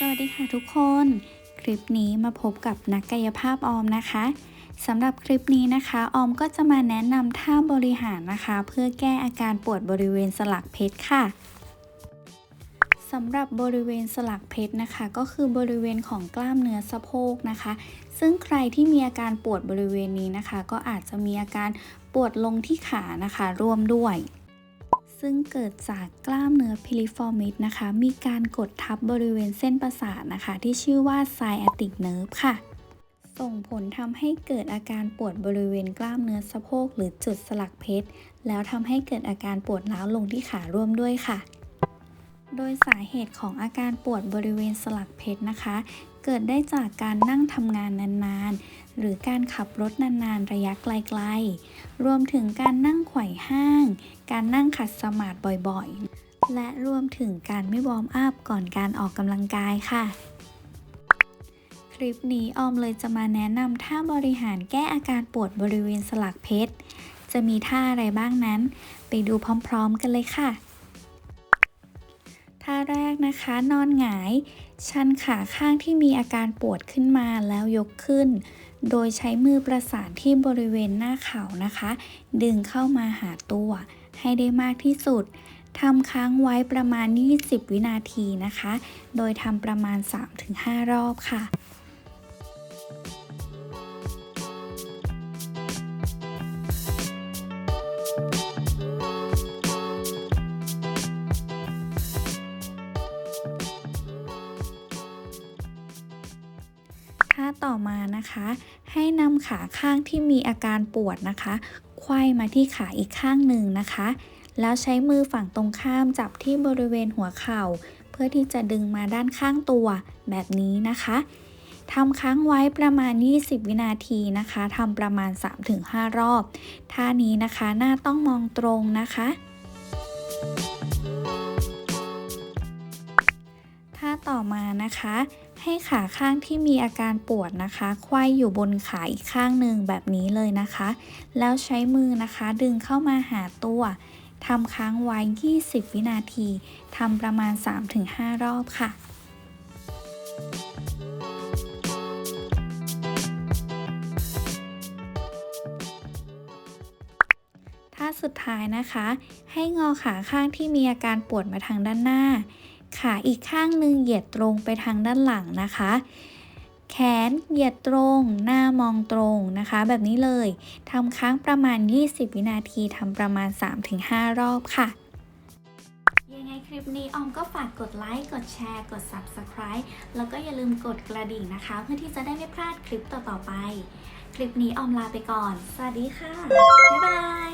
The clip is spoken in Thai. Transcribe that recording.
สวัสดีค่ะทุกคน คลิปนี้มาพบกับนักกายภาพออมนะคะสำหรับคลิปนี้นะคะ ออมก็จะมาแนะนำท่าบริหารนะคะ เพื่อแก้อาการปวดบริเวณสลักเพชรค่ะสำหรับบริเวณสลักเพชรนะคะ ก็คือบริเวณของกล้ามเนื้อสะโพกนะคะ ซึ่งใครที่มีอาการปวดบริเวณนี้นะคะ ก็อาจจะมีอาการปวดลงที่ขานะคะร่วมด้วย ซึ่งเกิดจากกล้ามเนื้อพิลิฟอร์มิดนะคะ มีการกดทับบริเวณเส้นประสาทนะคะ ที่ชื่อว่าไซแอติกเนิร์ฟค่ะ ส่งผลทำให้เกิดอาการปวดบริเวณกล้ามเนื้อสะโพกหรือจุดสลักเพชร แล้วทำให้เกิดอาการปวดร้าวลงที่ขาร่วมด้วยค่ะ โดยสาเหตุของอาการปวดบริเวณสลักเพชรนะคะ เกิดได้จากการนั่งทำงานนานๆ หรือการขับรถนานๆ ระยะไกลๆ รวมถึงการนั่งไขว่ห้าง การนั่งขัดสมาธิบ่อยๆ และรวมถึงการไม่วอร์มอัพก่อนการออกกำลังกายค่ะ คลิปนี้ออมเลยจะมาแนะนำท่าบริหารแก้อาการปวดบริเวณสลักเพชร จะมีท่าอะไรบ้างนั้น ไปดูพร้อมๆ กันเลยค่ะ ท่าแรกนะคะ นอนหงาย ชันขาข้างที่มีอาการปวดขึ้นมาแล้วยกขึ้น โดยใช้มือประสานที่บริเวณหน้าเข่านะคะ ดึงเข้ามาหาตัว ให้ได้มากที่สุดทำค้างไว้ประมาณ 20 วินาทีนะคะ โดยทำประมาณ 3-5 รอบค่ะ ท่าต่อมานะคะ ให้นำขาข้างที่มีอาการปวดนะคะไขว้มาที่ขาอีกข้างหนึ่งนะคะ แล้วใช้มือฝั่งตรงข้ามจับที่บริเวณหัวเข่า เพื่อที่จะดึงมาด้านข้างตัวแบบนี้นะคะทำค้างไว้ประมาณ 20 วินาทีนะคะทำประมาณ 3-5 รอบ ท่านี้นะคะหน้าต้องมองตรงนะคะ ท่าต่อมานะคะ ให้ขาข้างที่มีอาการปวดนะคะไขว้อยู่บนขาอีกข้างหนึ่งแบบนี้เลยนะคะ แล้วใช้มือนะคะดึงเข้ามาหาตัวทำค้างไว้ 20 วินาทีทำประมาณ 3-5 รอบค่ะท่าสุดท้ายนะคะ ให้งอขาข้างที่มีอาการปวดมาทางด้านหน้า ขาอีกข้างหนึ่งเหยียดตรงไปทางด้านหลังนะคะ แขนเหยียดตรง หน้ามองตรงนะคะ แบบนี้เลยทำค้างประมาณ 20 วินาทีทำประมาณ 3-5 รอบค่ะยังไงคลิปนี้ออมก็ฝากกดไลค์ กดแชร์ กด Subscribe แล้วก็อย่าลืมกดกระดิ่งนะคะ เพื่อที่จะได้ไม่พลาดคลิปต่อๆไป คลิปนี้ออมลาไปก่อน สวัสดีค่ะ บ๊ายบาย